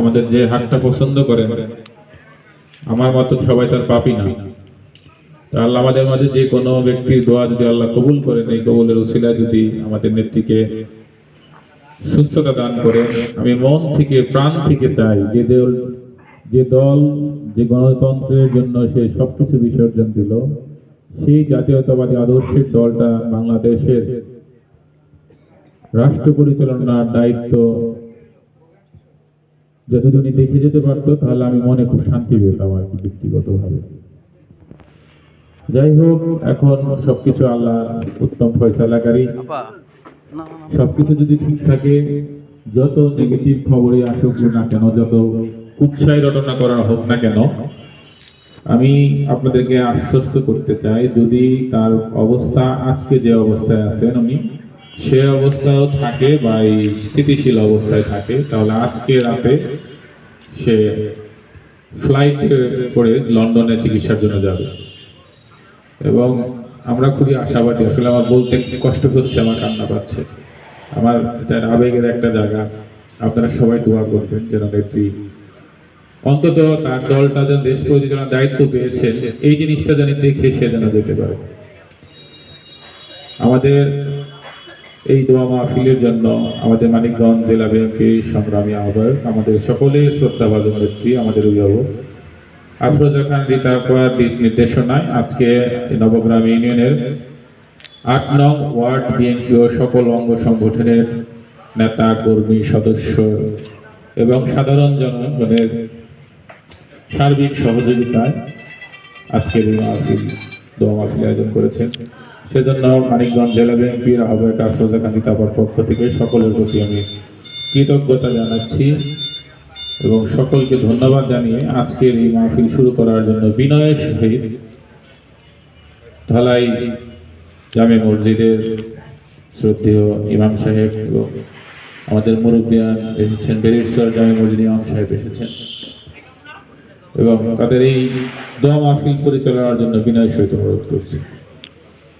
আমাদের যে হাটটা পছন্দ করেন, আমার মতো সবাই তার পাপি না। তা আল্লাহ আমাদের মাঝে যে কোনো ব্যক্তির দোয়া যদি আল্লাহ কবুল করেন, এই কবুলের উসিলা যদি আমাদের নেত্রীকে সুস্থতা দান করে, আমি মন থেকে, প্রাণ থেকে চাই যে দল যে দল, যে গণতন্ত্রের জন্য সে সবকিছু বিসর্জন দিল, সেই জাতীয়তাবাদী আদর্শের দলটা বাংলাদেশের রাষ্ট্র পরিচালনার দায়িত্ব যদি উনি দেখে যেতে পারতো তাহলে আমি মনে খুব শান্তি পেতাম আর কি ব্যক্তিগতভাবে। যাই হোক এখন সবকিছু আল্লাহ উত্তম ফয়সালাকারী। সবকিছু যদি ঠিক থাকে যত নেগেটিভ খবরই আসুক না কেন যত উৎসাহী রটনা করা হোক না কেন আমি আপনাদেরকে আশ্বস্ত করতে চাই যদি তার অবস্থা আজকে যে অবস্থায় আছেন উনি সে অবস্থায়ও থাকে বা এই স্থিতিশীল অবস্থায় থাকে। তাহলে আজকে রাতে সে ফ্লাইট করে লন্ডনে চিকিৎসার জন্য যাবে। এবং আমরা খুবই আশাবাদী। আসলে আমার বলতে কষ্ট হচ্ছে, আমার কান্না পাচ্ছে। আমার এটা আবেগের একটা জায়গা। আপনারা সবাই দোয়া করবেন যেন নেত্রী অন্তত তার দলটা যেন দেশ পরিচালনার দায়িত্ব পেয়েছে, এই জিনিসটা যেন দেখে সে যেন যেতে পারে। আমাদের এই দোয়া মাহফিলের জন্য আমাদের মানিকগঞ্জ জেলা বিএনপির সংগ্রামী আহ্বায়ক, আমাদের সকলের শ্রদ্ধাভাজন নেত্রী আমাদের অভিভাবক। আফরোজা খান রিতার কয়ার দিক নির্দেশনায় আজকে নবগ্রাম ইউনিয়নের আট নং ওয়ার্ড বিএনপি ও সকল অঙ্গ সংগঠনের নেতা, কর্মী, সদস্য এবং সাধারণ জনগণের সার্বিক সহযোগিতায় আজকের এই মাহফিল দোয়া মাহফিল আয়োজন করেছেন। সেজন্য মানিকগঞ্জ জেলা বিএনপির আহ্বায়ক আফরোজা রিতাপার পক্ষ থেকে সকলের প্রতি আমি কৃতজ্ঞতা জানাচ্ছি এবং সকলকে ধন্যবাদ জানিয়ে আজকের এই মাহফিল শুরু করার জন্য বিনয়ের সহিত ঢালাই জামে মসজিদের শ্রদ্ধেয় ইমাম সাহেব এবং আমাদের মুরব্বিয়ান এসেছেন বেরেশ্বর জামে মসজিদ ইমাম সাহেব এসেছেন এবং তাদের এই দোয়া মাহফিল পরিচালনার জন্য বিনয় সহিত অনুরোধ করছি।